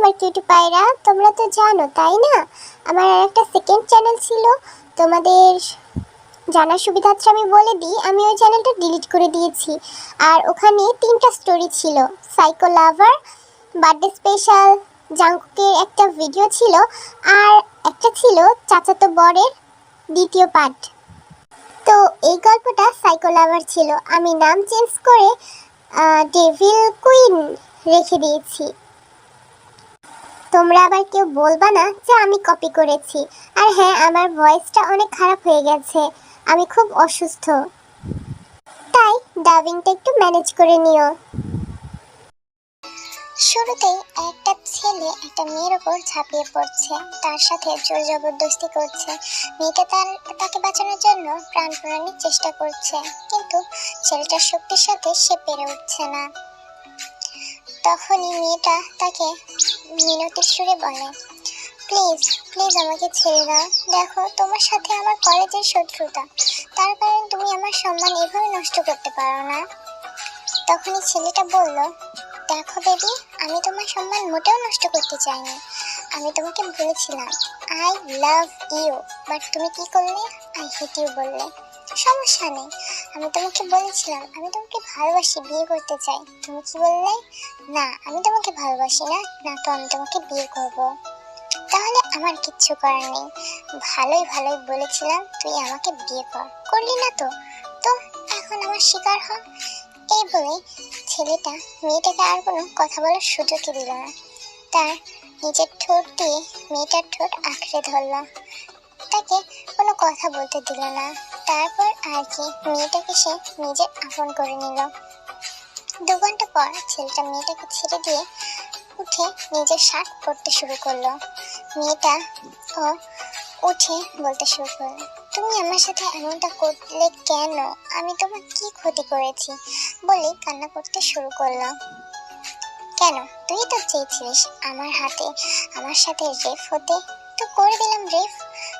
আমার কিউটি পায়রা, তোমরা তো জানো, তাই না? আমার আর একটা সেকেন্ড চ্যানেল ছিল। তোমাদের জানার সুবিধার্থে আমি বলে দিই, আমি ওই চ্যানেলটা ডিলিট করে দিয়েছি। আর ওখানে তিনটা স্টোরি ছিল। সাইকো লাভার বার্থডে স্পেশাল জাঙ্কুকের একটা ভিডিও ছিল, আর একটা ছিল চাচাতো বরের দ্বিতীয় পার্ট তো এই গল্পটা সাইকো লাভার ছিল। আমি নাম চেঞ্জ করে ডেভিল কুইন রেখে দিয়েছি। তোমরা আবার কেউ বলবা না যে আমি কপি করেছি। আর হ্যাঁ আমার ভয়েসটা অনেক খারাপ হয়ে গেছে। আমি খুব অসুস্থ। তাই ডাবিংটা একটু ম্যানেজ করে নিও। শুরুতেই একটা ছেলে একটা মেয়ের ওপর ঝাঁপিয়ে পড়ছে। তার সাথে জোর জবরদস্তি করছে। মেয়েটা তার, তাকে বাঁচানোর জন্য প্রাণপণানির চেষ্টা করছে। কিন্তু ছেলেটার শক্তির সাথে সে পেরে উঠছে না। তখনই মেয়েটা তাকে মিনতির সুরে বলে, প্লিজ প্লিজ আমাকে ছেড়ে দাও। দেখো, তোমার সাথে আমার কলেজের শত্রুতা। তার কারণে তুমি আমার সম্মান এভাবে নষ্ট করতে পারো না। তখনই ছেলেটা বলল, দেখো বেবি, আমি তোমার সম্মান মোটেও নষ্ট করতে চাইনি। আমি তোমাকে বলেছিলাম আই লাভ ইউ, বাট তুমি কি করলে? আই হেট ইউ বললে। সমস্যা নেই। আমি তোমাকে বলেছিলাম, আমি তোমাকে ভালোবাসি, বিয়ে করতে চাই। তুমি কি বললে? না, আমি তোমাকে ভালোবাসি না। না তো, আমি তোমাকে বিয়ে করব। তাহলে আমার কিচ্ছু করার নেই। ভালোই ভালোই বলেছিলাম, তুই আমাকে বিয়ে কর। করলি না তো? তো এখন আমার শিকার হ। এই বলে ছেলেটা মেয়েটাকে আর কোনো কথা বলার সুযোগই দিল না। তার নিজের ঠোঁট দিয়ে মেয়েটার ঠোঁট আঁকড়ে ধরল। তাকে কোনো কথা বলতে দিল না। তারপর আর কি, মেয়েটাকে সে নিজে আপন করে নিল। দু ঘণ্টা পর ছেলেটা মেয়েটাকে ছেড়ে দিয়ে উঠে নিজের শার্ট পরতে শুরু করল। মেয়েটা ও উঠে বলতে শুরু করল, তুমি আমার সাথে এমনটা করলে কেন? আমি তোমার কি ক্ষতি করেছি? বলে কান্না করতে শুরু করল। কেন? তুই তো চেয়েছিলিস আমার হাতে, আমার সাথে রেফ হতে। তো করে দিলাম রেফ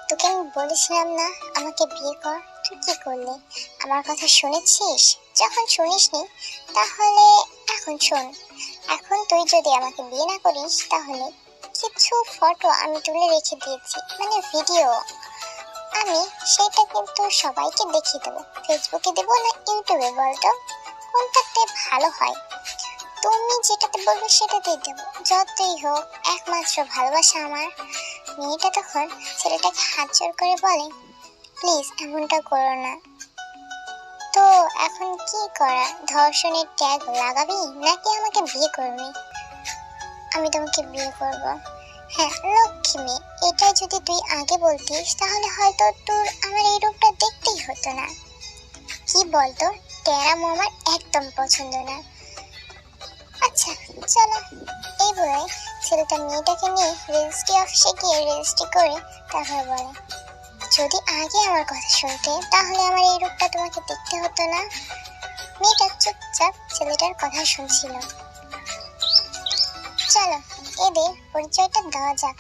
তোকে আমি বলেছিলাম না আমাকে বিয়ে কর। তুই কি করলি, আমার কথা শুনেছিস? যখন শুনিসনি, তাহলে এখন শোন। এখন তুই যদি আমাকে বিয়ে না করিস, তাহলে কিছু ফটো আমি তুলে রেখে দিয়েছি মানে ভিডিও। আমি সেটা কিন্তু সবাইকে দেখিয়ে দেবো। ফেসবুকে দেবো না, ইউটিউবে বলতো, কোনটাতে ভালো হয়? তুমি যেটাতে বলবে সেটাতেই দেবো। যতই হোক, একমাত্র ভালোবাসা আমার। মেয়েটা তখন ছেলেটাকে হাত জোর করে বলে প্লিজ এমনটা করো না। তো এখন কি করা? ধর্ষণের ট্যাগ লাগাবি নাকি আমাকে বিয়ে করবি? আমি তোমাকে বিয়ে করব। হ্যাঁ লক্ষ্মী এটা যদি তুই আগে বলতিস, তাহলে হয়তো তোর আমার এই রূপটা দেখতেই হতো না। কি বলতো? টেরামো আমার একদম পছন্দ না। আচ্ছা চলো। এই বলে ছেলেটা মেয়েটাকে নিয়ে রেজিস্ট্রি অফিসে গিয়ে রেজিস্ট্রি করে তারপর বলে। যদি আগে আমার কথা শুনতে, তাহলে আমার এই রূপটা তোমাকে দেখতে হতো না। মেয়েটা চুপচাপ ছেলেটার কথা শুনছিল। চলো, এদের পরিচয়টা দেওয়া যাক।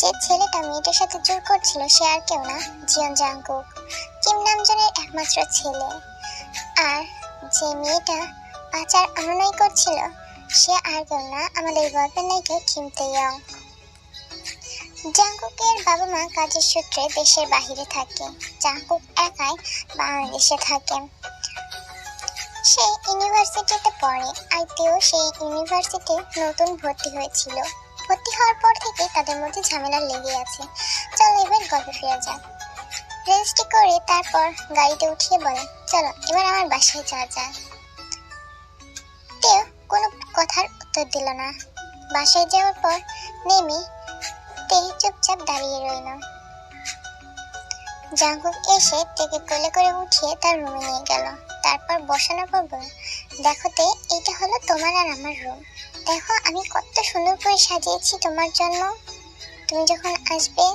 যে ছেলেটা মেয়েটার সাথে জোর করছিল, সে আর কেউ না, জিয়ন জাংকুক। কিম নামজনের একমাত্র ছেলে। আর যে মেয়েটা পাচার অনুনয় করছিল, সে আর কেউ না, আমাদের গল্পের নায়িকা কিম তেয়ং। জাংকুকের বাবা মা কাজের সূত্রে দেশের বাহিরে থাকে। জাংকুক একাই বাংলাদেশে থাকে। সে ইউনিভার্সিটিতে পড়ে, আইতেও সেই ইউনিভার্সিটি নতুন ভর্তি হয়েছিল। ভর্তি হওয়ার পর থেকে তাদের মধ্যে ঝামেলা লেগে আছে। চলো এবার গল্পে ফিরে যাক রেজিস্ট্রি করে তারপর গাড়িতে উঠিয়ে বলে, চলো, এবার আমার বাসায় যাওয়া যায় তেও কোনো কথার উত্তর দিল না। বাসায় যাওয়ার পর নেমে তে চুপচাপ দাঁড়িয়ে রইল। জাঙ্কুক এসে তেকে কোলে করে উঠিয়ে তার রুমে নিয়ে গেল। তারপর বসানো পর বলল, দেখো তে এটা হলো তোমার আর আমার রুম। দেখো, আমি কত সুন্দর করে সাজিয়েছি তোমার জন্য। তুমি যখন আসবে,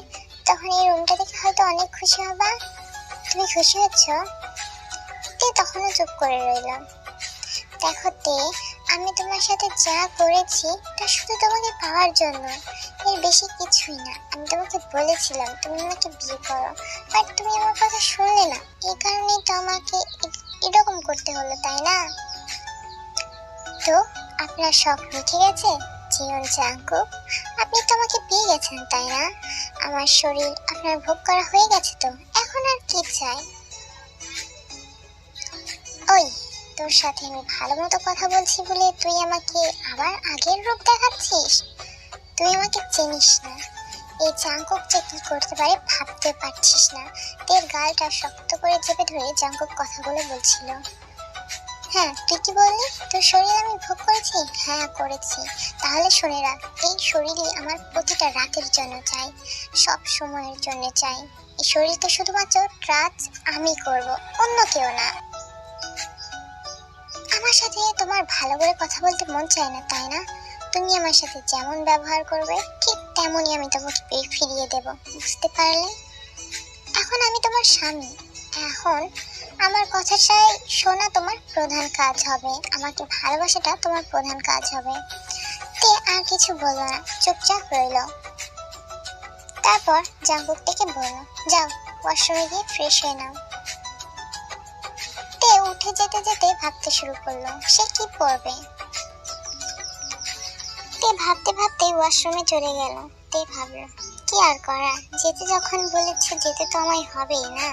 তখন এই রুমটা দেখে হয়তো অনেক খুশি হবা। তুমি খুশি হচ্ছ? তে তখনও চুপ করে রইলাম দেখো তে আমি তোমার সাথে যা করেছি, তা শুধু তোমাকে পাওয়ার জন্য। এর বেশি কিছুই না। আমি তোমাকে বলেছিলাম, তুমি আমাকে বিয়ে করো। বাট তুমি আমার কথা শুনলে না। এই কারণেই তো আমাকে এরকম করতে হলো, তাই না? তো, আপনার শখ মিটে গেছে? চিয়ন জাঙ্কুক, আপনি তো আমাকে পেয়ে গেছেন, তাই না? আমার শরীর আপনার ভোগ করা হয়ে গেছে তো? এখন আর কি চাই? ওই তোর সাথে আমি ভালো মতো কথা বলছি বলে তুই আমাকে আবার আগের রূপ দেখাচ্ছিস? তুই আমাকে চিনিস না। এই জাঙ্কুক যে কি করতে পারে ভাবতে পারছিস না। তোর গালটা শক্ত করে চেপে ধরে জাঙ্কুক কথাগুলো বলছিল। হ্যাঁ তুই কি বললি? তোর শরীর আমি ভোগ করেছি? হ্যাঁ করেছি। তাহলে শুনে রাখ, এই শরীরই আমার প্রতিটা রাতের জন্য চাই, সব সময়ের জন্য চাই। এই শরীরকে শুধুমাত্র ট্রাচ আমি করব, অন্য কেউ না। আমার সাথে তোমার ভালো করে কথা বলতে মন চায় না, তাই না? তুমি আমার সাথে যেমন ব্যবহার করবে, ঠিক তেমনই আমি তোমাকে ফিরিয়ে দেব, বুঝতে পারলে? এখন আমি তোমার স্বামী। এখন আমার কথা কথাটাই শোনা তোমার প্রধান কাজ হবে, আমাকে ভালোবাসাটা তোমার প্রধান কাজ হবে। তে আর কিছু বলল না, চুপচাপ রইল। তারপর জাঙ্কুক থেকে বলল, যাও ওয়াশরুমে গিয়ে ফ্রেশ হয়ে নাও। তে যেতে যেতে ভাবতে শুরু করল, সে কি পরবে তে ভাবতে ভাবতে ওয়াশরুমে চলে গেল। তে ভাবলো, কি আর করা? যেতে যখন বলেছে, যেতে তো আমায় হবেই না?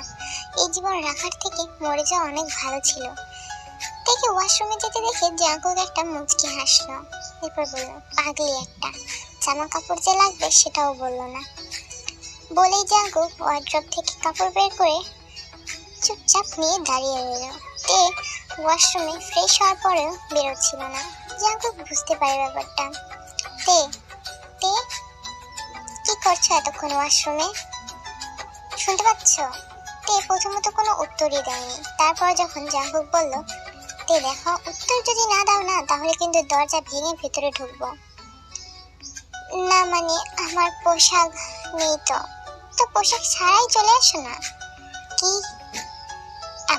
এই জীবন রাখার থেকে মরে যাওয়া অনেক ভালো ছিল। থেকে ওয়াশরুমে যেতে দেখে জাঙ্কুক একটা মুচকি হাসলো। এরপর বলল, পাগলি একটা। জামা কাপড় যে লাগবে সেটাও বলল না। বলেই জাঙ্কুক ওয়ার্ড্রপ থেকে কাপড় বের করে চুপচাপ নিয়ে দাঁড়িয়ে রইল। তে ওয়াশরুমে ফ্রেশ হওয়ার পরেও বেরোচ্ছিল না। জাঙ্কুক বুঝতে পারে ব্যাপারটা। তে তে, কি করছ এতক্ষণ ওয়াশরুমে? শুনতে পাচ্ছ? তে প্রথমত কোনো উত্তরই দেয়নি। তারপর যখন জাঙ্কুক বলল, তে দেখো, উত্তর যদি না দাও না, তাহলে কিন্তু দরজা ভেঙে ভেতরে ঢুকবো। না মানে আমার পোশাক নেই তো। তো পোশাক ছাড়াই চলে আসো না? কি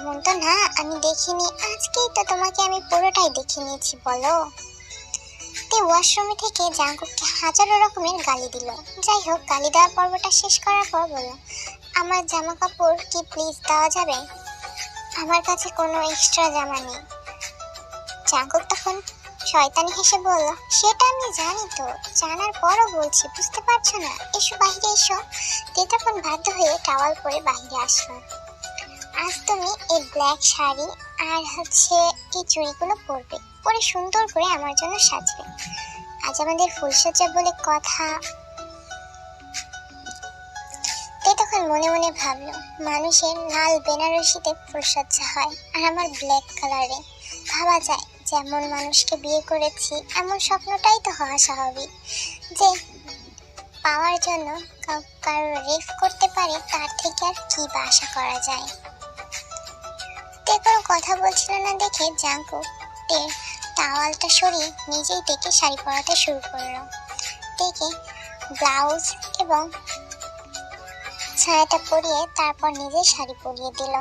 এমন তো না আমি দেখিনি। আজকেই তো তোমাকে আমি পুরোটাই দেখে নিয়েছি, বলো। তে ওয়াশরুমে থেকে জাঙ্কুককে হাজারো রকমের গালি দিল। যাই হোক, গালি দেওয়ার পর্বটা শেষ করার পর বলল, আমার জামা কাপড় কি প্লিজ দেওয়া যাবে? আমার কাছে কোনো এক্সট্রা জামা নেই। জাঙ্কুক তখন শয়তানি হেসে বলল, সেটা আমি জানি তো। জানার পরও বলছি, বুঝতে পারছ না? এসো বাহিরে এসো। তে তখন বাধ্য হয়ে টাওয়াল পরে বাইরে আসলো। আজ তুমি এই ব্ল্যাক শাড়ি আর হচ্ছে এই চুড়িগুলো পরবে। পরে সুন্দর করে আমার জন্য সাজবে। আজ আমাদের ফুলসজ্জা বলে কথা। তখন মনে মনে ভাবলো, মানুষের লাল বেনারসিতে ফুলসজ্জা হয় আর আমার ব্ল্যাক কালারে ভাবা যায়, যেমন মানুষকে বিয়ে করেছি, এমন স্বপ্নটাই তো হওয়া স্বাভাবিক। যে পাওয়ার জন্য কারও রেফ করতে পারে, তার থেকে আর কি বা আশা করা যায়? কথা বলছিল না দেখে জাঙ্কু তে টাওয়ালটা সরিয়ে নিজেই থেকে শাড়ি পরাতে শুরু করল। তেকে ব্লাউজ এবং ছায়াটা পরিয়ে তারপর নিজে শাড়ি পরিয়ে দিল।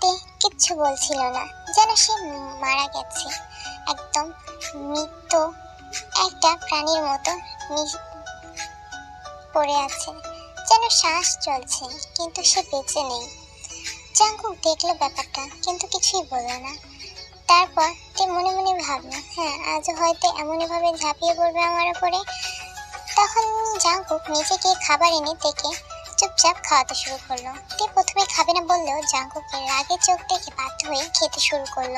তে কিচ্ছু বলছিল না, যেন সে মারা গেছে। একদম মৃত একটা প্রাণীর মতো পড়ে আছে। যেন শ্বাস চলছে, কিন্তু সে বেঁচে নেই। জাঙ্কুক দেখল ব্যাপারটা, কিন্তু কিছুই বলল না। তারপর তে মনে মনে ভাবলো হ্যাঁ আজ হয়তো এমনইভাবে ঝাঁপিয়ে পড়বে আমার উপরে। তখন জাঙ্কুক নিজে গিয়ে খাবার এনে থেকে চুপচাপ খাওয়াতে শুরু করল। তে প্রথমে খাবে না বললেও জাঙ্কুকে রাগে চোখ দেখে বাধ্য হয়ে খেতে শুরু করল।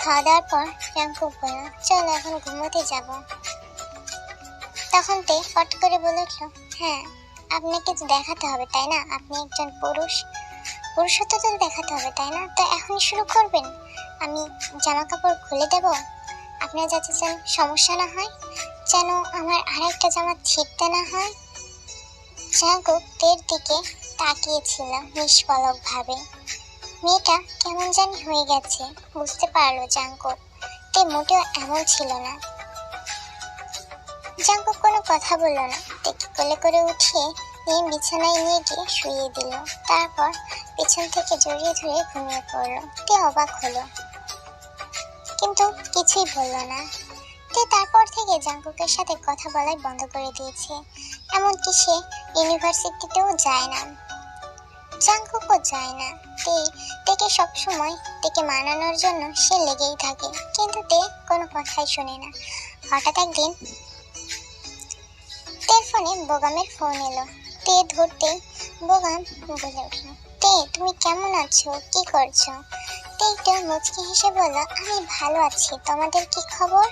খাওয়া দাওয়ার পর জাঙ্কুক বলল, চলো এখন ঘুমোতে যাব। তখন তে ফট করে বলে উঠল হ্যাঁ আপনাকে দেখাতে হবে, তাই না? আপনি একজন পুরুষ পুরুষত্ব দেখাতে হবে, তাই না? তো এখনই শুরু করবেন। আমি জামা কাপড় খুলে দেব। আপনার যাতে যেন সমস্যা না হয়, যেন আমার আর একটা জামা ছিঁড়তে না হয়। জাঙ্কুক তের দিকে তাকিয়েছিল নিষ্পলক ভাবে মেয়েটা কেমন জানি হয়ে গেছে, বুঝতে পারল জাঙ্কুক তে মোটেও এমন ছিল না। জাঙ্কুক কোনো কথা বলল না। তেকে কোলে করে উঠিয়ে নিয়ে বিছানায় নিয়ে গিয়ে শুইয়ে দিল। তারপর পেছন থেকে জড়িয়ে ধরে ঘুমিয়ে পড়ল। তে অবাক হলো। কিন্তু কিছুই বলল না। তে তারপর থেকে জাঙ্কুকের সাথে কথা বলাই বন্ধ করে দিয়েছে। এমনকি সে ইউনিভার্সিটিতেও যায় না। জাঙ্কুকও যায় না। তে, তেকে সবসময় তেকে মানানোর জন্য সে লেগেই থাকে। কিন্তু তে কোনো কথাই শোনে না। হঠাৎ একদিন ফোনে বোগামের ফোন এলো। তে ধরতে বোগাম বলে উঠল তে, তুমি কেমন আছো? কি করছ? তে, একটু মুচকি হেসে বলল, আমি ভালো আছি। তোমাদের কি খবর?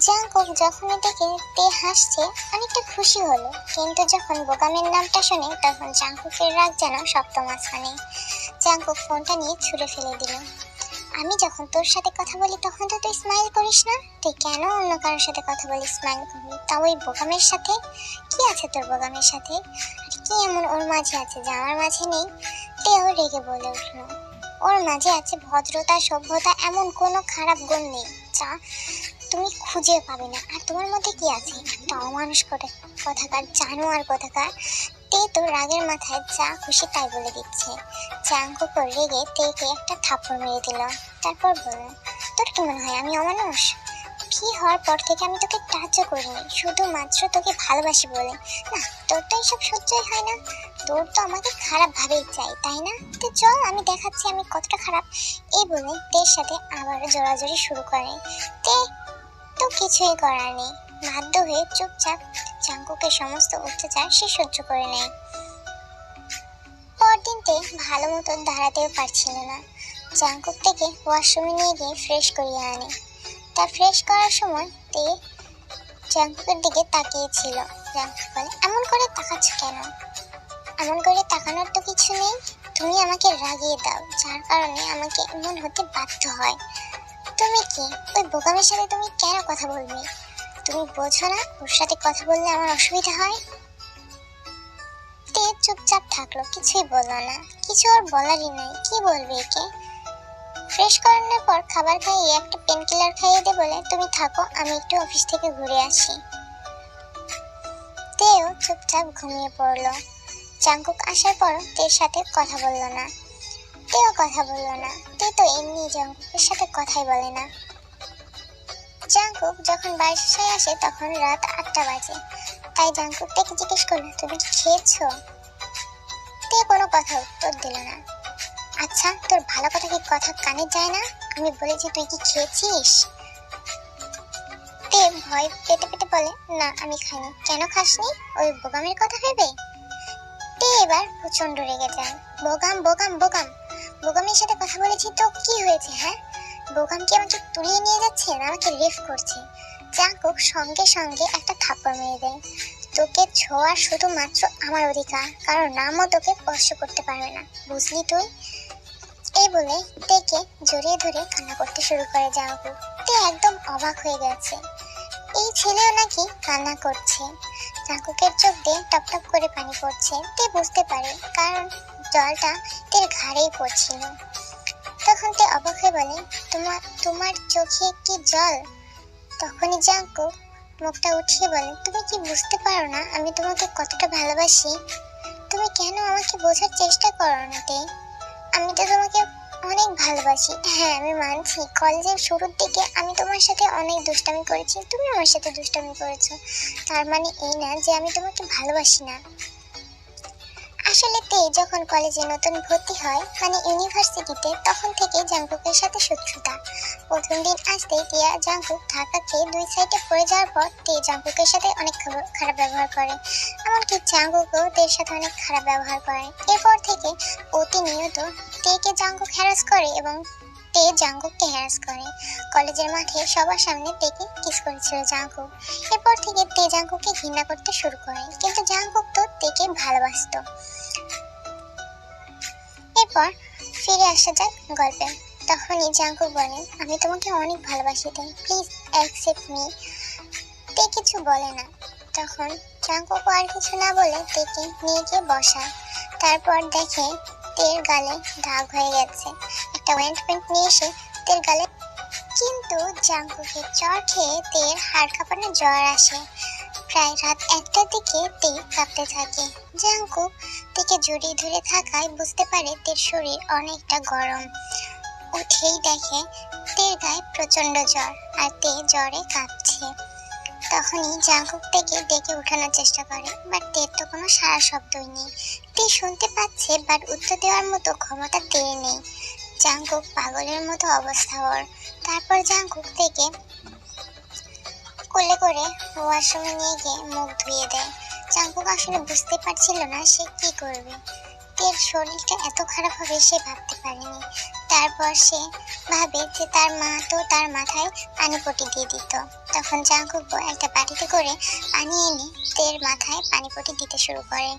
জাঙ্কুক যখন দেখে তে হাসছে, অনেকটা খুশি হলো। কিন্তু যখন বোকামের নামটা শোনে, তখন জাঙ্কুকের রাগ যেন সপ্তম মাঝখানে। জাঙ্কুক ফোনটা নিয়ে ছুড়ে ফেলে দিল। আমি যখন তোর সাথে কথা বলি, তখন তো তুই স্মাইল করিস না। তুই কেন অন্য কারোর সাথে কথা বলি স্মাইল করবি? তাও ওই বোগামের সাথে? কি আছে তোর বোগামের সাথে? কি এমন ওর মাঝে আছে? যে আমার মাঝে নেই তেও রেগে বলে উঠল। ওর মাঝে আছে ভদ্রতা, সভ্যতা, এমন কোনো খারাপ গুণ নেই, যা তুমি খুঁজে পাবে না। আর তোমার মধ্যে কি আছে? একটা অমানুষ করে কথাকার জানোয়ার কথাকার তে তো রাগের মাথায় যা খুশি তাই বলে দিচ্ছে। চাঙ্কু করে রেগে তেকে একটা থাপ্পড় মেরে দিল। তারপর বলল, তোর কি মনে হয় আমি অমানুষ? কি হওয়ার পর থেকে আমি তোকে টাচও করিনি। শুধুমাত্র তোকে ভালোবাসি বলে। না, তোর তো এইসব সহ্যই হয় না। তোর তো আমাকে খারাপ ভাবেই চাই, তাই না? তো চল, আমি দেখাচ্ছি আমি কতটা খারাপ। এই বলে তের সাথে আবার জোরাজোরি শুরু করে। তে, তো কিছুই করার নেই। বাধ্য হয়ে চুপচাপ চাঙ্কুকের সমস্ত অত্যাচার সে সহ্য করে নেয়। পরদিন তে ভালো মতো দাঁড়াতেও পারছিল না। চাঙ্কুক থেকে ওয়াশরুমে নিয়ে গিয়ে ফ্রেশ করিয়ে আনে। তা ফ্রেশ করার সময় তে জাঙ্কুকের দিকে তাকিয়েছিল। জাঙ্কুক বলে, এমন করে তাকাচ্ছ কেন? এমন করে তাকানোর তো কিছু নেই। তুমি আমাকে রাগিয়ে দাও, যার কারণে আমাকে এমন হতে বাধ্য হয়। তুমি কি? ওই বোকামের সাথে তুমি কেন কথা বলবে? তুমি বোঝো না, ওর সাথে কথা বললে আমার অসুবিধা হয়? তে চুপচাপ থাকল, কিছুই বলল না। কিছু ওর বলারই নাই, কি বলবে একে? ফ্রেশ করানোর পর খাবার খাইয়ে একটা পেন কিলার খাইয়ে দে বলে, তুমি থাকো, আমি একটু অফিস থেকে ঘুরে আসি। তেও চুপচাপ ঘুমিয়ে পড়ল। চাঙ্কুক আসার পর তের সাথে কথা বলল না। তেও কথা বলল না। তে তো এমনি জাঙ্কুকের সাথে কথাই বলে না। জাঙ্কুক যখন বাসায় আসে, তখন রাত আটটা বাজে। তাই জাঙ্কুক জিজ্ঞেস করল, তুমি কি খেয়েছো? তে কোনো কথা উত্তর দিল না। আচ্ছা তোর ভালো কথা কি কথা কানে যায় না? আমি বলেছি তুই কি খেয়েছিস? তে ভয় পেতে পেতে বলে, না, আমি খাইনি। কেন খাসনি? ওই বোগামের কথা ভেবে? তে এবার প্রচণ্ড রেগে যায়। বোগাম বোগাম বোগাম, বোগামের সাথে কথা বলেছি তো কি হয়েছে হ্যাঁ? বোগাম কি আমাকে তুলিয়ে নিয়ে যাচ্ছে না আমাকে রেফ করছে। জাঙ্কুক সঙ্গে সঙ্গে একটা থাপ্পড় মেরে দেয়। তোকে ছোঁয়া শুধুমাত্র আমার অধিকার, কারণ নামও তোকে স্পর্শ করতে পারবে না, বুঝলি তুই? এই বলে তেকে জড়িয়ে ধরে কান্না করতে শুরু করে জাঙ্কুক। তে একদম অবাক হয়ে গেছে। এই ছেলেও নাকি কান্না করছে। জাঙ্কুকের চোখ দিয়ে টপ টপ করে পানি পড়ছে। তে বুঝতে পারে, কারণ জলটা তের ঘাড়েই পড়ছিল। তে অবাক হয়ে বলে, তোমার তোমার চোখে কি জল? তখনই জাঙ্কুক মুখটা উঠিয়ে বলে, তুমি কি বুঝতে পারো না? আমি তোমাকে কতটা ভালোবাসি। তুমি কেন আমাকে বোঝার চেষ্টা করো না, তে? আমি তো তোমাকে অনেক ভালোবাসি। হ্যাঁ আমি মানছি। কলেজের শুরুর দিকে আমি তোমার সাথে অনেক দুষ্টামি করেছি। তুমি আমার সাথে দুষ্টামি করেছ। তার মানে এই না যে আমি তোমাকে ভালোবাসি না। আসলে তে যখন কলেজে নতুন ভর্তি হয় মানে ইউনিভার্সিটিতে, তখন থেকে জাঙ্কুকের সাথে শত্রুতা। প্রথম দিন আসতেই টিয়া জাঙ্কুক ঢাকাকে দুই সাইডে পড়ে যাওয়ার পর তে জাঙ্কুকের সাথে অনেক খারাপ ব্যবহার করে। এমনকি জাঙ্কুকও তের সাথে অনেক খারাপ ব্যবহার করে। এরপর থেকে প্রতিনিয়ত তেকে জাঙ্কুক হ্যারাস করে এবং তে জাঙ্কুককে হ্যারাস করে। কলেজের মাঠে সবার সামনে তেকে কিস করেছিল জাঙ্কুক এরপর থেকে তে জাঙ্কুককে ঘৃণা করতে শুরু করে। কিন্তু জাঙ্কুক তো তেকে ভালোবাসতো। এরপর ফিরে আসা যাক গল্পে। তখনই জাঙ্কুক বলে, আমি তোমাকে অনেক ভালোবাসি তাই প্লিজ অ্যাকসেপ্ট মি তে কিছু বলে না। তখন জাঙ্কুক আর কিছু না বলে তেকে নিয়ে গিয়ে বসায়। তারপর দেখে তের গালে দাগ হয়ে গেছে। একটা অয়েন্টমেন্ট নিয়ে এসে তের গালে। কিন্তু জাঙ্কুকের জ্বর খেয়ে তের হাড় কাঁপানো জ্বর আসে। প্রায় রাত একটার দিকে তে কাঁপতে থাকে। জাঙ্কুক তেকে জড়িয়ে ধরে থাকায় বুঝতে পারে তের শরীর অনেকটা গরম। উঠেই দেখে তের গায়ে প্রচণ্ড জ্বর আর তে জ্বরে কাঁপছে। তখনই জাঙ্কুক থেকে ডেকে উঠানোর চেষ্টা করে বাট তের তো কোনো সারা শব্দই নেই। তে শুনতে পাচ্ছে বাট উত্তর দেওয়ার মতো ক্ষমতা তের নেই। জাঙ্কুক পাগলের মতো অবস্থা ওর। তারপর জাঙ্কুক থেকে কোলে করে ওয়াশরুমে নিয়ে গিয়ে মুখ ধুয়ে দেয়। জাঙ্কুক আসলে বুঝতে পারছিল না সে কি করবে। তের শরীরটা এত খারাপ হবে সে ভাবতে পারেনি। তারপর সে ভাবে যে তার মা তো তার মাথায় পানি পটি দিয়ে দিত। তখন জাঙ্কুক একটা বাটিতে করে পানি এনে তের মাথায় পানি পটি দিতে শুরু করে।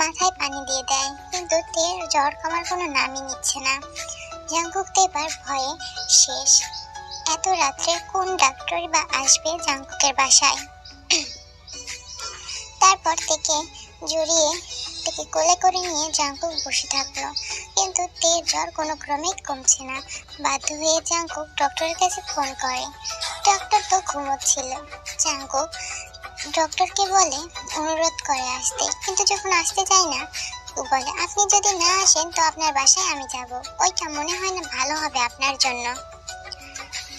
মাথায় পানি দিয়ে দেয়, কিন্তু তের জ্বর কমার কোনো নামই নিচ্ছে না। জাঙ্কুক তো এবার ভয়ে শেষ। এত রাত্রে কোন ডাক্তারই বা আসবে জাঙ্কুকের বাসায়? তারপর থেকে জড়িয়ে থেকে কোলে করে নিয়ে জাঙ্কুক বসে থাকল। কিন্তু তের জ্বর কোনো ক্রমেই কমছে না। বাধ্য হয়ে জাঙ্কুক ডক্টরের কাছে ফোন করে। ডক্টর তো ঘুমোচ্ছিল। জাঙ্কুক ডক্টরকে বলে, অনুরোধ করে আসতে। কিন্তু যখন আসতে চায় না বলে, আপনি যদি না আসেন, তো আপনার বাসায় আমি যাব। ওইটা মনে হয় না ভালো হবে আপনার জন্য।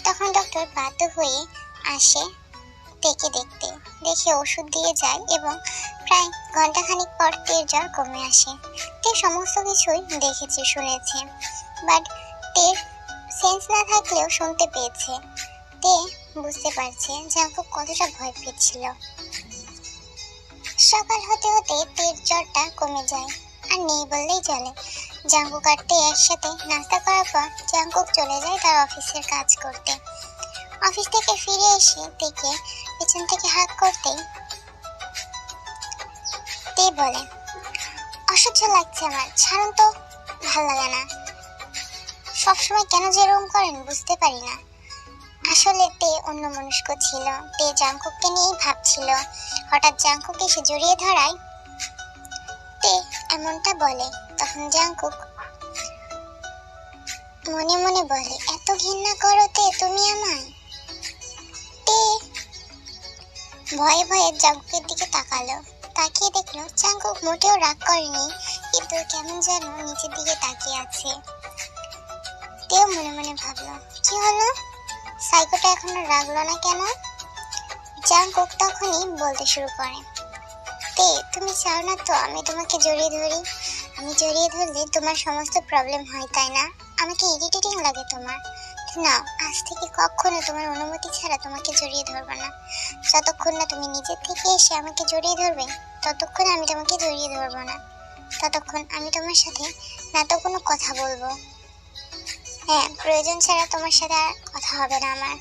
তখন ডক্টর বাধ্য হয়ে আসে দেখে দেখতে। দেখে ওষুধ দিয়ে যায় এবং প্রায় ঘন্টাখানিক পর তের জ্বর কমে আসে। তে সমস্ত কিছুই দেখেছে, শুনেছে। বাট তের সেন্স না থাকলেও শুনতে পেয়েছে। তে বুঝতে পারছে জাঙ্কুক কতটা ভয় পেয়েছিল। সকাল হতে হতে কমে যায় আর নেই বললেই চলে। জাঙ্কুক আর তে একসাথে নাস্তা করার পর জাঙ্কুক চলে যায় তার অফিসের কাজ করতে। অফিস থেকে ফিরে এসে দেখে পেছন থেকে হাত করতেই তে বলে, অসহ্য লাগছে আমার, ছাড়ুন তো, ভালো লাগে না। সবসময় কেন যে এরকম করেন বুঝতে পারি না। আসলে তে অন্য মনস্ক ছিল, তে জাঙ্কুককে নিয়েই ভাবছিল। হঠাৎ জাঙ্কুক এসে জড়িয়ে ধরায় তে এমনটা বলে, তখন জাঙ্কুক মনে মনে বলে, এত ঘৃণা করো তে, তুমি আমায়? তে ভয়ে ভয়ে জাঙ্কুকের দিকে তাকালো। তাকিয়ে দেখল জাঙ্কুক মোটেও রাগ করেনি, কিন্তু কেমন যেন নিচের দিকে তাকিয়ে আছে। তেও মনে মনে ভাবলো, কি হলো? সাইকোটা এখনও রাগলো না কেন? জাঙ্কুক তখনই বলতে শুরু করে। তে তুমি চাও না তো, আমি তোমাকে জড়িয়ে ধরি। আমি জড়িয়ে ধরলে তোমার সমস্ত প্রবলেম হয়, তাই না? আমাকে ইরিটেটিং লাগে তোমার। না, আজ থেকে কখনো তোমার অনুমতি ছাড়া তোমাকে জড়িয়ে ধরবো না। যতক্ষণ না তুমি নিজের থেকে এসে আমাকে জড়িয়ে ধরবে, ততক্ষণ আমি তোমাকে জড়িয়ে ধরবো না। ততক্ষণ আমি তোমার সাথে না তো কোনো কথা বলব। হ্যাঁ প্রয়োজন ছাড়া তোমার সাথে আর কথা হবে না আমার।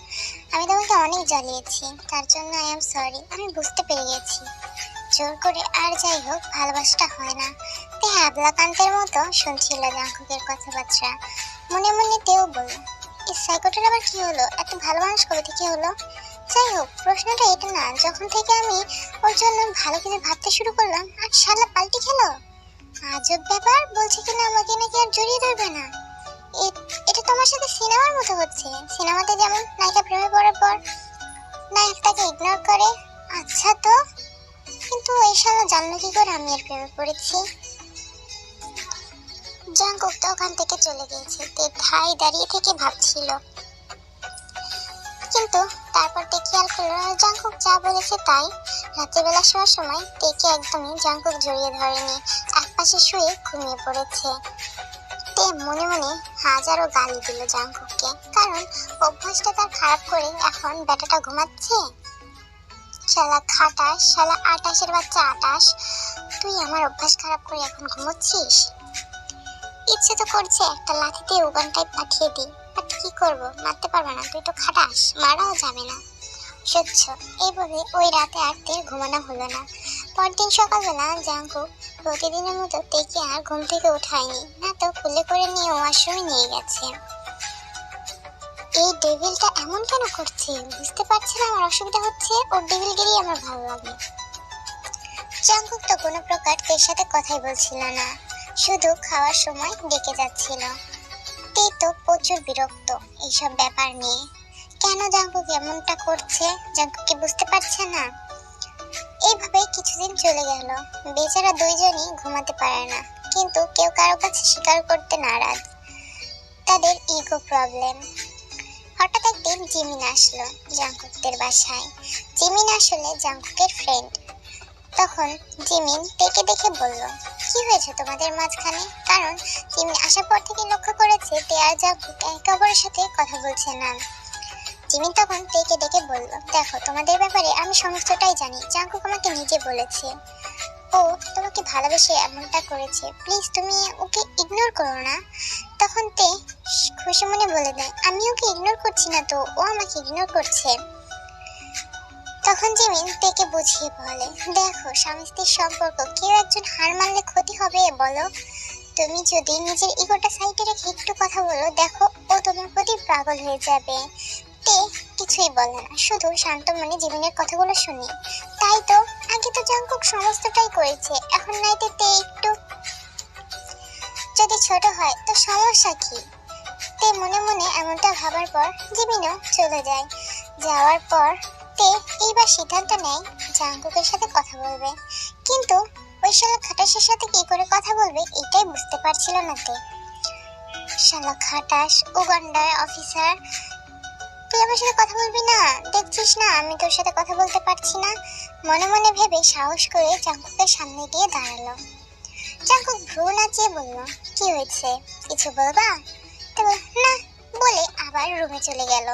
আমি তোমাকে অনেক জ্বালিয়েছি, তার জন্য আই এম সরি আমি বুঝতে পেরে গেছি। জোর করে আর যাই হোক, ভালোবাসাটা হয় না। তে হ্যাবলা কান্তের মতো শুনছিল জাঙ্কুকের কথাবার্তা। মনে মনে তেও বলল, এই সাইকোটার আবার কি হলো? এত ভালো মানুষ কবে থেকে হলো? যাই হোক, প্রশ্নটা এটা না, যখন থেকে আমি ওর জন্য ভালো কিছু ভাবতে শুরু করলাম, আর শালা পাল্টি খেলো? আজব ব্যাপার, বলছে কিনা আমাকে নাকি আর জড়িয়ে ধরবে না। এটা তোমার সাথে সিনেমার মতো হচ্ছে। সিনেমাতে যেমন নায়িকা প্রেমে পড়ার পর নায়ক তাকে ইগনোর করে আচ্ছা তো? কিন্তু এই শালা জানলো কি করে আমি এর প্রেমে পড়েছি? জাঙ্কুক তো ওখান থেকে চলে গিয়েছে। তে ঠাই দাঁড়িয়ে থেকে ভাবছিল। কিন্তু তারপর তে খেয়াল করল জাঙ্কুক যা বলেছে তাই। রাত্রিবেলা শোয়ার সময় তেকে একদমই জাঙ্কুক জড়িয়ে ধরেনি, একপাশে শুয়ে ঘুমিয়ে পড়েছে। তে মনে মনে হাজারো গালি দিল জাঙ্কুককে কারণ অভ্যাসটা তার খারাপ করে এখন বেটাটা ঘুমাচ্ছে। শালা খাটাস, শালা আটাশের বাচ্চা আটাশ। তুই আমার অভ্যাস খারাপ করে এখন ঘুমোচ্ছিস? ইচ্ছে তো করছে একটা লাঠিতে উগানটায় পাঠিয়ে দিই বাট কি করব? মারতে পারবে না, তুই তো খাটাস, মারাও যাবে না। সহ্য, এইভাবে ওই রাতে আর তের ঘুমানো হলো না। পরদিন সকালবেলা জাঙ্কু প্রতিদিনের মতো তেকে আর ঘুম থেকে উঠায়নি, না তো খুলে করে নিয়ে ওয়াশরুমে নিয়ে গেছে। এই ডেভিলটা এমন কেন করছে? বুঝতে পারছি না, আমার অসুবিধা হচ্ছে। ওর ডেভিলগিরি আমার ভালো লাগে। জাঙ্কুক তো কোনো প্রকার তের সাথে কথাই বলছিল না। শুধু খাওয়ার সময় ডেকে যাচ্ছিল। তে তো প্রচুর বিরক্ত এইসব ব্যাপার নিয়ে। কেন জাঙ্কুক এমনটা করছে? জাঙ্কুক কি বুঝতে পারছে না? এইভাবে কিছুদিন চলে গেল। বেচারা দুইজনই ঘুমাতে পারে না। কিন্তু কেউ কারও কাছে স্বীকার করতে নারাজ। তাদের ইগো প্রবলেম হঠাৎ একদিন জিমিন আসলো জাঙ্কুকদের বাসায়। জিমিন আসলে জাঙ্কুকের ফ্রেন্ড তখন জিমিন দেখে দেখে বলল, কি হয়েছে তোমাদের মাঝখানে? কারণ জিমিন আসার পর থেকে লক্ষ্য করেছে তে আর জাঙ্কুক একে অপরের সাথে কথা বলছে না। জিমিন তখন তেকে ডেকে বলল, দেখো, তোমাদের ব্যাপারে আমি সমস্তটাই জানি। জাঙ্কুক আমাকে নিজে বলেছে। ও, তোমাকে ভালোবেসে এমনটা করেছে। প্লিজ তুমি ওকে ইগনোর করো না। তখন তে খুশি মনে বলে দেয়, আমি ওকে ইগনোর করছি না তো, ও আমাকে ইগনোর করছে। তখন জিমিন তেকে বুঝিয়ে বলে, দেখো, স্বামী স্ত্রীর সম্পর্ক, কেউ একজন হার মানলে ক্ষতি হবে, বলো। তুমি যদি নিজের ইগোটা সাইডে রেখে একটু কথা বলো, দেখো ও তোমার প্রতি পাগল হয়ে যাবে। তে কিছুই বলে না, শুধু শান্ত মনে জীবনের কথাগুলো শুনি। তাই তো, আগে তো জাঙ্কুক সমস্তটাই করেছে, এখন নাইতে তে একটু। যদি ছোট হয়, তো সমস্যা কি? তে মনে মনে এমনটা ভাবার পর জিমিনও চলে যায়। যাওয়ার পর তে এইবার সিদ্ধান্ত নেয় জাঙ্কুকের সাথে কথা বলবে। কিন্তু ওই শালা খাটাসের সাথে কি করে কথা বলবে, এটাই বুঝতে পারছিল না তে। শালা খাটাস, উগান্ডার অফিসার তুই আমার সাথে কথা বলবি না? দেখছিস না, আমি তোর সাথে কথা বলতে পারছি না? মনে মনে ভেবে সাহস করে জাঙ্কুকের সামনে গিয়ে দাঁড়াল। জাঙ্কুক ভ্রু নাচিয়ে বলল, কি হয়েছে? কিছু বলবা? তো না, বলে আবার রুমে চলে গেল।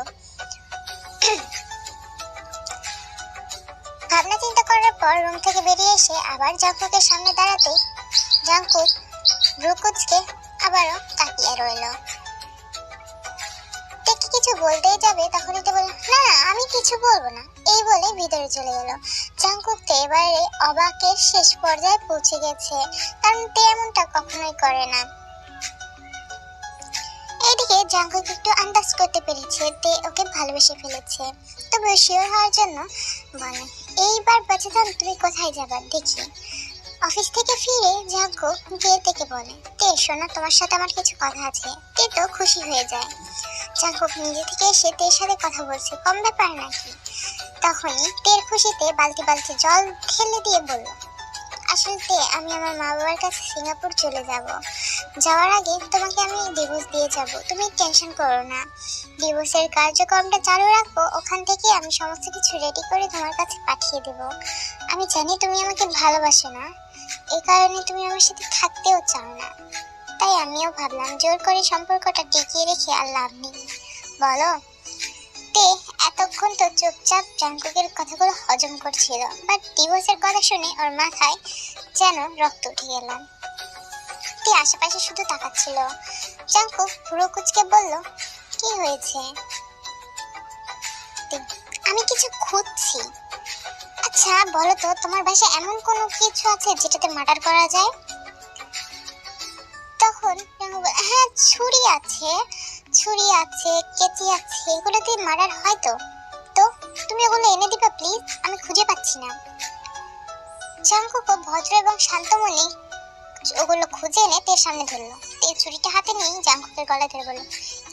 ভাবনা চিন্তা করার পর রুম থেকে বেরিয়ে এসে আবার জাঙ্কুকের সামনে দাঁড়াতে জাঙ্কুক ভ্রুকুচকে আবারও তাকিয়ে রইল। কিছু বলতেই যাবে, তখন এটা বলল না না আমি কিছু বলব না। এই বলে ভিতরে চলে গেল। জাঙ্কুক তো এবারে অবাকের শেষ পর্যায়ে পৌঁছে গেছে। কারণ তে এমনটা কখনোই করে না। এদিকে জাঙ্কুক একটু আন্দাজ করতে পেরেছে তে ওকে ভালোবেসে ফেলেছে। তবে শিওর হওয়ার জন্য বলে, এইবার বেঁচে যান তুমি কোথায় যাবা? দেখি। অফিস থেকে ফিরে জাঙ্কুক গিয়ে থেকে বলে, তে শোনা তোমার সাথে আমার কিছু কথা আছে। তে তো খুশি হয়ে যায়। জাঙ্কুক নিজে থেকে এসে তের সাথে কথা বলছে, কম ব্যাপার নাকি? তখনই তের খুশিতে বালতি বালতি জল ঢেলে দিয়ে বলল, আসলে তে, আমি আমার মা বাবার কাছে সিঙ্গাপুর চলে যাব। যাওয়ার আগে তোমাকে আমি ডিভোর্স দিয়ে যাব। তুমি টেনশন করো না। ডিভোর্সের কার্যক্রমটা চালু রাখব, ওখান থেকে আমি সমস্ত কিছু রেডি করে তোমার কাছে পাঠিয়ে দেব। আমি জানি তুমি আমাকে ভালোবাসো না। এই কারণে তুমি আমার সাথে থাকতেও চাও না। তাই আমিও ভাবলাম জোর করে সম্পর্কটা টিকিয়ে রেখে আর লাভ নেই। বলো? তে, এতক্ষণ তো চুপচাপ জাঙ্কুকের কথাগুলো হজম করছিল বাট ডিভোর্সের কথা শুনে ওর মাথায় যেন রক্ত উঠে গেল। তে আশেপাশে শুধু তাকাচ্ছিল। জাঙ্কুক পুরো কুচকে বলল, কি হয়েছে? আমি কিছু খুঁজছি। আচ্ছা বলো তো, তোমার বাসায় এমন কোনো কিছু আছে যেটাতে মার্ডার করা যায়? হ্যাঁ ছুরি আছে ছুরি আছে, কেচি আছে, এগুলো দিয়ে মার্ডার হয় তো। তো, তুমি ওগুলো এনে দিবা প্লিজ আমি খুঁজে পাচ্ছি না। জাঙ্কুকও ভদ্র এবং শান্ত মনে ওগুলো খুঁজে এনে তের সামনে ধরলো। তে ছুরিটা হাতে নিয়ে জাঙ্কুকের গলায় ধরে বলল,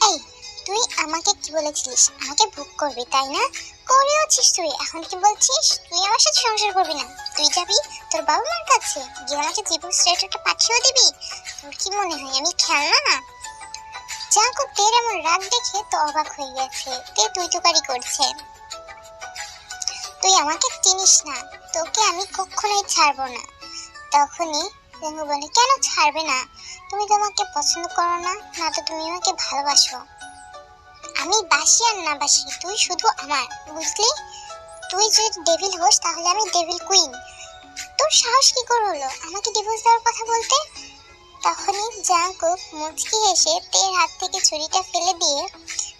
এই, তুই আমাকে কি বলেছিলিস? আমাকে ভোগ করবি, তাই না? করেওছিস তুই, এখন কি বলছিস? তুই আমার সাথে সংসার করবি না। তুই যাবি তোর বাবা মার কাছে, গিয়ে আমাকে জীবন স্ট্রেটারটা পাঠিয়েও দিবি। তোর কি মনে হয়, আমি খেলনা? না জাঙ্কুক তের এমন রাগ দেখে তো অবাক হয়ে গেছে। তে তুই তুকারি করছে। তুই আমাকে চিনিস না। তোকে আমি কখনোই ছাড়বো না। তখনই জাঙ্কু বলে, কেন ছাড়বে না? তুমি তো আমাকে পছন্দ করো না না তো তুমি আমাকে ভালোবাসো। আমি বাসি আর না বাসি, তুই শুধু আমার, বুঝলি? তুই যদি ডেভিল হোস, তাহলে আমি ডেভিল কুইন তোর সাহস কি করে হলো? আমাকে ডিভোর্স দেওয়ার কথা বলতে? তখনই জাঙ্কুক মুচকি হেসে তের হাত থেকে ছুরিটা ফেলে দিয়ে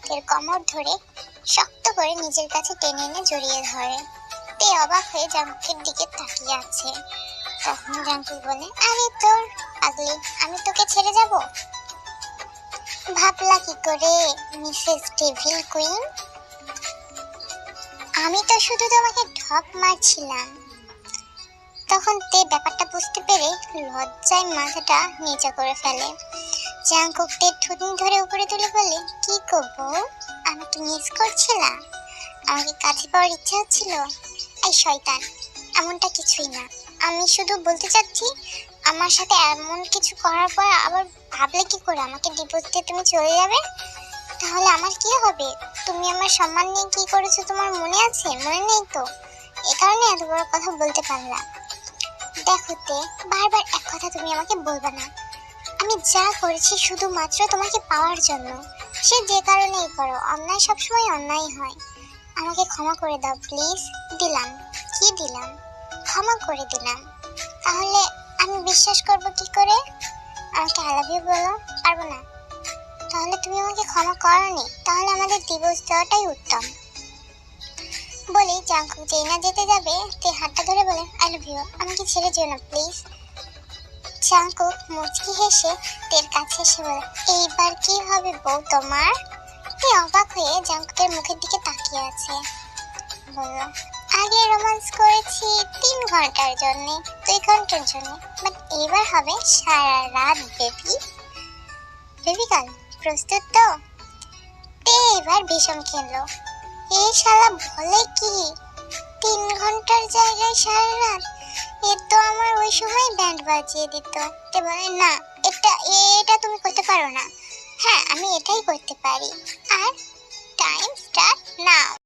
তের কোমর ধরে শক্ত করে নিজের কাছে টেনে এনে জড়িয়ে ধরে। তে অবাক হয়ে জাঙ্কুকের দিকে তাকিয়ে আছে। তখন জাঙ্কুক বলে, আরে তোর পাগলি, আমি তোকে ছেড়ে যাব? ভাবলা কি করে, মিসেস ডেভিল কুইন? আমি তো শুধু তোমাকে ঢপ মারছিলাম। তখন তে ব্যাপারটা বুঝতে পেরে লজ্জায় মাথাটা নিচা করে ফেলে। জাঙ্কুক তে ঠুটনি ধরে উপরে তুলে বলে, কি করব আমাকে মিস করছিলা আমাকে কাছে পাওয়ার ইচ্ছা হচ্ছিল এই শয়তান, এমনটা কিছুই না। আমি শুধু বলতে চাচ্ছি, আমার সাথে এমন কিছু করার পর আবার ভাবলে কি করে? আমাকে ডিভোর্স দিয়ে তুমি চলে যাবে? তাহলে আমার কি হবে? তুমি আমার সম্মান নিয়ে কি করেছ তোমার মনে আছে? মনে নেই তো? এ কারণে এত বড় কথা বলতে পারলাম দেখো তে বারবার এক কথা তুমি আমাকে বলবে না। আমি যা করেছি শুধুমাত্র তোমাকে পাওয়ার জন্য। সে যে কারণেই করো, অন্যায় সবসময় অন্যায় হয়। আমাকে ক্ষমা করে দাও, প্লিজ। দিলাম। কি দিলাম? ক্ষমা করে দিলাম। তাহলে আমি বিশ্বাস করব কি করে? আমাকে আই লাভ বলো, পারব না। তাহলে তুমি আমাকে ক্ষমা করনি, তাহলে আমাদের দিবস দেওয়াটাই উত্তম। বলি জাঙ্কু যেই না যেতে যাবে, তে হাতটা ধরে বলে আই লাভ ইউ আমাকে ছেড়ে যেও না প্লিজ জাঙ্কু মুচকি হেসে তের কাছে এসে বলে, এইবার কি হবে বউ তোমার? তে অবাক হয়ে জাঙ্কুকের মুখের দিকে তাকিয়ে আছে। বলল, আগে রোমান্স করেছি তিন ঘণ্টার জন্য, দুই ঘণ্টার জন্য বাট এবার হবে সারা রাত বেবি বেবি গার্ল প্রস্তুত তো? তে এবার ভীষণ খেললো এই শালা বলে কি? তিন ঘণ্টার জায়গায় সারা রাত? এ তো আমার ওই সময় ব্যান্ড বাজিয়ে দিত। তে বলে না, এটা এটা তুমি করতে পারো না। হ্যাঁ আমি এটাই করতে পারি। আর টাইম স্টার্ট নাও।